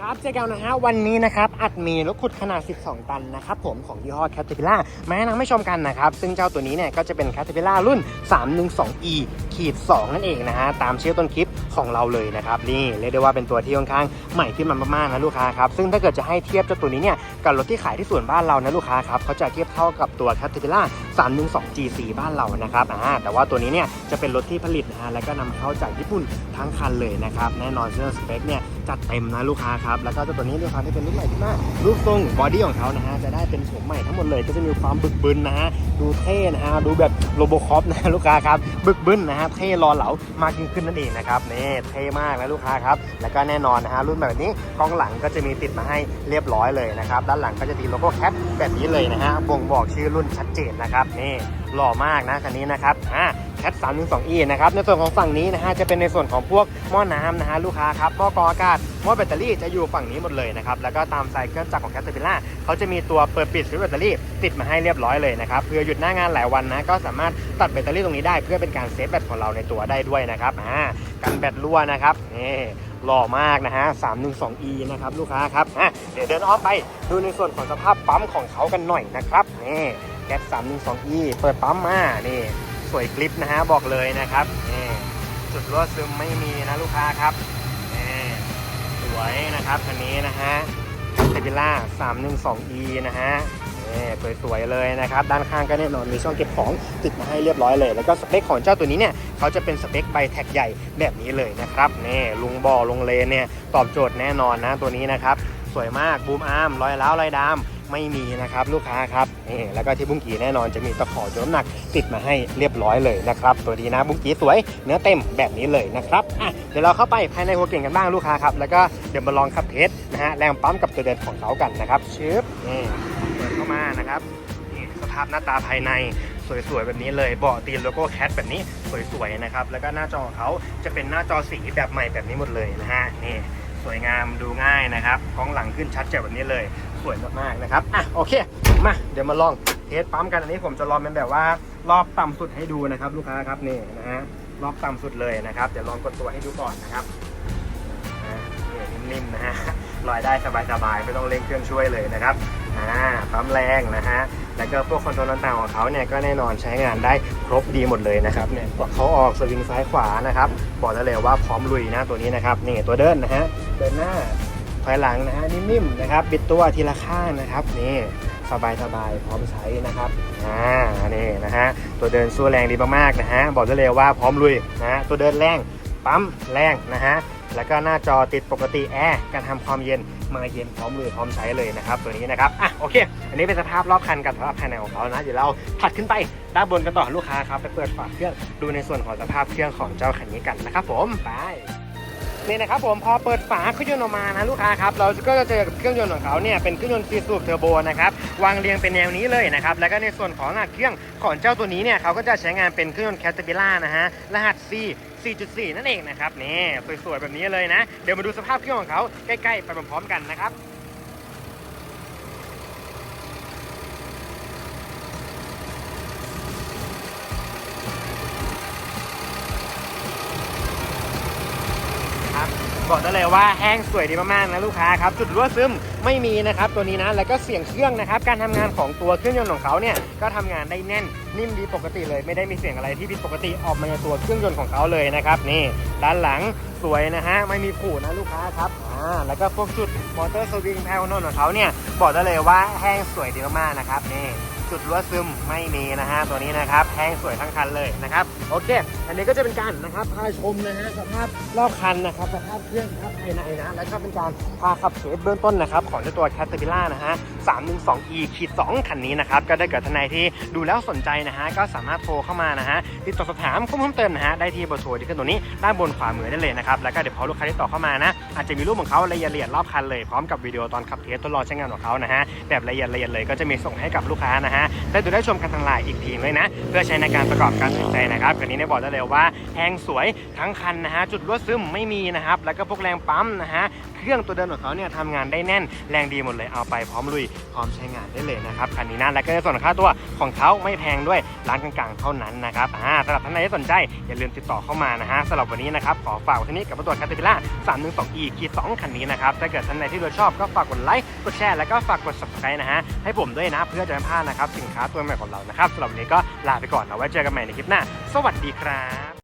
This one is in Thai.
ครับเจแก้วนะฮะวันนี้นะครับอัดมีรถขุดขนาด 12 ตันนะครับผมของยี่ห้อ Caterpillar มาให้นักไม่ชมกันนะครับซึ่งเจ้าตัวนี้เนี่ยก็จะเป็น Caterpillar รุ่น 312e ขีด2นั่นเองนะฮะตามชื่อต้นคลิป ของเราเลยนะครับนี่เรียกได้ว่าเป็นตัวที่ค่อนข้างใหม่ขึ้นมามากๆนะลูกค้าครับซึ่งถ้าเกิดจะให้เทียบเจ้าตัวนี้เนี่ยกับรถที่ขายที่ส่วนบ้านเรานะลูกค้าครับเขาจะเทียบเท่ากับตัว Caterpillar 312 GC บ้านเรานะครับอ่าแต่ว่าตัวนี้เนี่ยจะเป็นรถที่ผลิตนะฮะแล้วก็นำเข้าจากญี่ปุ่นทั้งคันเลยนะครับแน่นอนเรื่องสเปคเนี่ยจัดเต็มนะลูกค้าครับแล้วก็เจ้าตัวนี้ด้วยความที่เป็นรุ่นใหม่ที่มากรูปทรงบอดี้ของเขานะฮะจะได้เป็นโฉมใหม่ทั้งหมดเลยก็จะมีความบึกบึนนะฮะ ดูเท่นะฮะดูแบบโรโบคอปนะลูกค้าครับบึกบึนนะฮะเท่รอเหลามากยิ่งขึ้นนั่นเองนะครับนี่เท่มากนะลูกค้าครับแล้วก็แน่นอนนะฮะรุ่นแบบนี้กล้องหลังก็จะมีติดมาให้เรียบร้อยเลยนะครับด้านหลังก็จะติดโลโก้แคปแบบนี้เลยนะฮะบ่งบอกชื่อรุ่นชัดเจนนะครับนี่หล่อมากนะคันนี้นะครับอ่าแคท312 e นะครับในส่วนของฝั่งนี้นะฮะจะเป็นในส่วนของพวกหม้อน้ำนะฮะลูกค้าครับหม้อกรองอากาศ หม้อแบตเตอรี่จะอยู่ฝั่งนี้หมดเลยนะครับ แล้วก็ตามไซเครื่องจักรของแคทเทอร์พิล่าเขาจะมีตัวเปิดปิดสวิตช์แบตเตอรี่ติดมาให้เรียบร้อยเลยนะครับ เพื่อหยุดหน้างานหลายวันนะ ก็สามารถตัดแบตเตอรี่ตรงนี้ได้ เพื่อเป็นการเซฟแบตของเราในตัวได้ด้วยนะครับ อ่า กันแบตรั่วนะครับ นี่หล่อมากนะฮะ 312e นะครับลูกค้าครับ อะ เดี๋ยวเดินอ้อมไปดูในส่วนของสภาพปั๊มของเขากันหน่อยนะครับ นี่แก๊ส 312e เปิดปั๊มมา นี่ สวยคลิปนะฮะ บอกเลยนะครับ นี่ จุดรั่วซึมไม่มีนะลูกค้าครับ วยนะครับคันนี้นะฮะเทบิล่า 312e นะฮะนี่สวยๆเลยนะครับ ด้านข้างก็แน่นอนมีช่องเก็บของติดมาให้เรียบร้อยเลย แล้วก็สเปคของเจ้าตัวนี้เนี่ยเขาจะเป็นสเปคใบแท็กใหญ่แบบนี้เลยนะครับนี่ลุงบอลุงเลนเนี่ยตอบโจทย์แน่นอนนะตัวนี้นะครับ สวยมากบูมอาร์มรอยล้าวรอยดาม ไม่มีนะครับลูกค้าครับนี่แล้วก็ที่บุ้งกีแน่นอนจะมีตะขอยน้ำหนักติดมาให้เรียบร้อยเลยนะครับตัวดีนะบุ้งกีสวยเนื้อเต็มแบบนี้เลยนะครับอะเดี๋ยวเราเข้าไปภายในหัวเก่งกันบ้างลูกค้าครับแล้วก็เดี๋ยวมาลองขับเทสนะฮะแรงปั๊มกับตัวเดินของเขากันนะครับชึบนี่เปิดเข้ามานะครับนี่สภาพหน้าตาภายในสวยๆแบบนี้เลยเบาะตีนโลโก้แคทแบบนี้สวยๆนะครับแล้วก็หน้าจอของเขาจะเป็นหน้าจอสีแบบใหม่แบบนี้หมดเลยนะฮะนี่ สวยงามดูง่ายนะครับกล้องหลังขึ้นชัดแจ๋วแบบนี้เลยสวยมากๆนะครับอะโอเคมาเดี๋ยวมาลองเทสปั๊มกันอันนี้ผมจะลองเป็นแบบว่ารอบต่ำสุดให้ดูนะครับลูกค้าครับนี่นะฮะรอบต่ำสุดเลยนะครับเดี๋ยวลองกดตัวให้ดูก่อนนะครับนี่นิ่มๆนะฮะลอยได้สบายๆไม่ต้องเร่งเครื่องช่วยเลยนะครับอ่าปั๊มแรงนะฮะแล้วก็พวกคอนโทรลต่างๆของเขาเนี่ยก็แน่นอนใช้งานได้ครบดีหมดเลยนะครับเนี่ยเขาออกสวิงซ้ายขวานะครับบอกได้เลยว่าพร้อมลุยนะตัวนี้นะครับนี่ตัวเดินนะฮะ เดินหน้าถอยหลังนะฮะนิ่มๆนะครับบิดตัวทีละข้างนะครับนี่สบายสบายๆพร้อมใช้นะครับอ่านี่นะฮะตัวเดินสู้แรงดีมากๆนะฮะบอกได้เลยว่าพร้อมลุยนะตัวเดินแรงปั๊มแรงนะฮะแล้วก็หน้าจอติดปกติแอร์การทำความเย็นมาเย็นพร้อมลุยพร้อมใช้เลยนะครับ ตัวนี้นะครับอะโอเค อันนี้เป็นสภาพรอบคันกับสภาพภายในของเขานะเดี๋ยวเราถัดขึ้นไปด้านบนกันต่อลูกค้าครับไปเปิดฝาเครื่องดูในส่วนของสภาพเครื่องของเจ้าคันนี้กันนะครับผมไป นี่นะครับผมพอเปิดฝาเครื่องยนต์ออกมานะลูกค้าครับเราก็จะเจอกับเครื่องยนต์ของเขาเนี่ยเป็นเครื่องยนต์ซีสูบเทอร์โบนะครับวางเรียงเป็นแนวนี้เลยนะครับแล้วก็ในส่วนของหน้าเครื่องของเจ้าตัวนี้เนี่ยเขาก็จะใช้งานเป็นเครื่องยนต์แคตติล่านะฮะรหัส C 4.4 นั่นเองนะครับนี่สวยๆแบบนี้เลยนะ เดี๋ยวมาดูสภาพเครื่องของเขาใกล้ๆ ไปพร้อมๆกันนะครับ ครับ บอกได้เลยว่าแห้งสวยดีมากๆนะลูกค้าครับจุดรั่วซึมไม่มีนะครับตัวนี้นะแล้วก็เสียงเครื่องนะครับการทำงานของตัวเครื่องยนต์ของเขาเนี่ยก็ทำงานได้แน่นนิ่มดีปกติเลย ไม่ได้มีเสียงอะไรที่ผิดปกติออกมาในตัวเครื่องยนต์ของเขาเลยนะครับนี่ด้านหลังสวยนะฮะไม่มีผูนะลูกค้าครับอ่าแล้วก็พวกจุดมอเตอร์สวิงแพลนนของเขาเนี่ยบอกได้เลยว่าแห้งสวยดีมากๆนะครับนี่ จุดรั่วซึมไม่มีนะฮะตัวนี้นะครับแห้งสวยทั้งคันเลยนะครับโอเค อันนี้ก็จะเป็นการนะครับพาชมนะฮะสภาพรอบคันนะครับสภาพเครื่องสภาพภายในนะแล้วก็เป็นการพาขับเสเบื้องต้นนะครับของเจ้าตัว c a t e r p i l l a r นะฮะ 312e ขีด2คันนี้นะครับก็ได้เกิดท่านใดที่ดูแล้วสนใจนะฮะก็สามารถโทรเข้ามานะฮะติดต่อสอบถามข้อมูลเพิ่มเติมนะฮะได้ที่เบอร์โทรที่ขึ้นตรงนี้ด้านบนขวามือได้เลยนะครับแล้วก็เดี๋ยวพอลูกค้าที่ต่อเข้ามานะอาจจะมีรูปของเขาละเอียดละเอียดรอบคันเลยพร้อมกับวิดีโอตอนขับเทสทดลองใช้งานของเขานะฮะแบบละเอียดละเอียดเลยก็จะมีส่งให้กับลูกค้านะฮะ ได้ดูได้ชมกันทางไลน์อีกทีเลยนะ เพื่อใช้ในการประกอบการตัดสินใจนะครับคันนี้ได้บอกได้เลยว่าแห้งสวยทั้งคันนะฮะจุดรั่วซึมไม่มีนะครับแล้วก็พวกแรงปั๊มนะฮะ เครื่องตัวเดิมของเขาเนี่ยทำงานได้แน่นแรงดีหมดเลยเอาไปพร้อมลุยพร้อมใช้งานได้เลยนะครับคันนี้นะและก็ในส่วนของค่าตัวของเขาไม่แพงด้วยร้านกลางๆเท่านั้นนะครับอ่าสำหรับท่านใดที่สนใจอย่าลืมติดต่อเข้ามานะฮะสำหรับวันนี้นะครับขอฝากไว้ที่นี้กับตัวคทเทอร์ล่า312 e ขีด2คันนี้นะครับถ้าเกิดท่านใดที่ดูชอบก็ฝากกดไลค์กดแชร์แล้วก็ฝากกด subscribe นะฮะให้ผมด้วยนะเพื่อจะไม่พลาดนะครับสินค้าตัวใหม่ของเรานะครับสำหรับวันนี้ก็ลาไปก่อนเอาไว้เจอกันใหม่ในคลิปหน้า สวัสดีครับ